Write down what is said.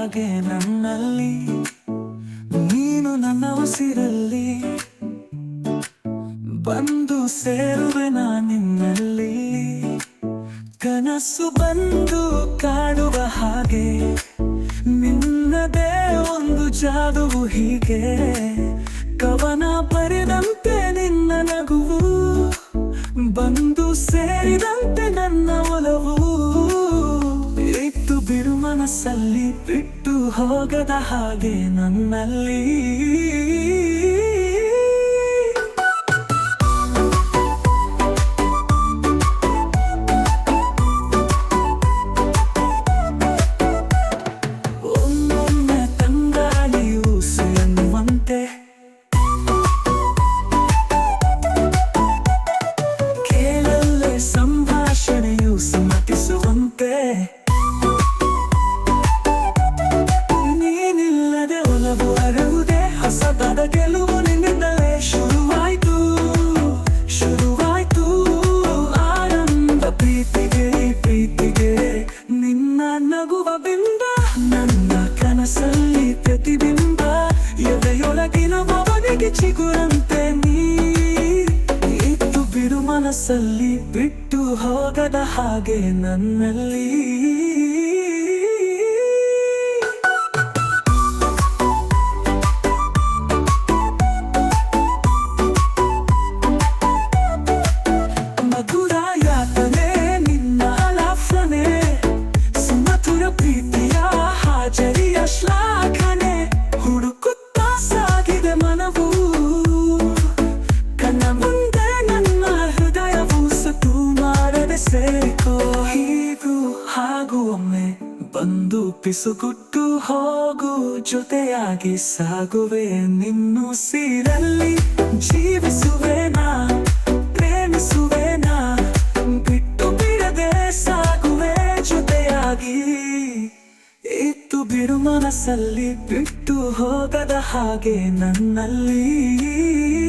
ಹಾಗೆ ನನ್ನಲ್ಲಿ, ನೀನು ನನ್ನ ಉಸಿರಲ್ಲಿ. ಬಂದು ಸೇರುವೆ ನಿನ್ನಲ್ಲಿ. ಕನಸು ಬಂದು ಕಾಡುವ ಹಾಗೆ, ನಿನ್ನದೇ ಒಂದು ಜಾದುವು ಹೀಗೆ. ಕವನ ಬರೆದಂತೆ ನಿನ್ನ ನಗುವು, ಬಂದು ಸೇರಿದಂತೆ ನನ್ನ ಒಲವು. ಮನಸ್ಸಲ್ಲಿ ಬಿಟ್ಟು ಹೋಗದ ಹಾಗೆ ನನ್ನಲ್ಲಿ. ಮನಸ್ಸಲ್ಲಿ ಬಿಟ್ಟು ಹೋಗದ ಹಾಗೆ ನನ್ನಲ್ಲಿ ಹೀಗೂ ಒಮ್ಮೆ ಬಂದು ಪಿಸುಗುಟ್ಟು ಹೋಗು, ಜೊತೆಯಾಗಿ ಸಾಗುವೆ ನಿನ್ನು ಸೀರಲ್ಲಿ. ಜೀವಿಸುವೆ ನಾ, ಪ್ರೇಮಿಸುವೆ ನಾ, ಬಿಟ್ಟು ಬಿಡದೆ ಸಾಗುವೆ ಜೊತೆಯಾಗಿ. ಇತ್ತು ಬಿಡು ಮನಸ್ಸಲ್ಲಿ, ಬಿಟ್ಟು ಹೋಗದ ಹಾಗೆ ನನ್ನಲ್ಲಿ.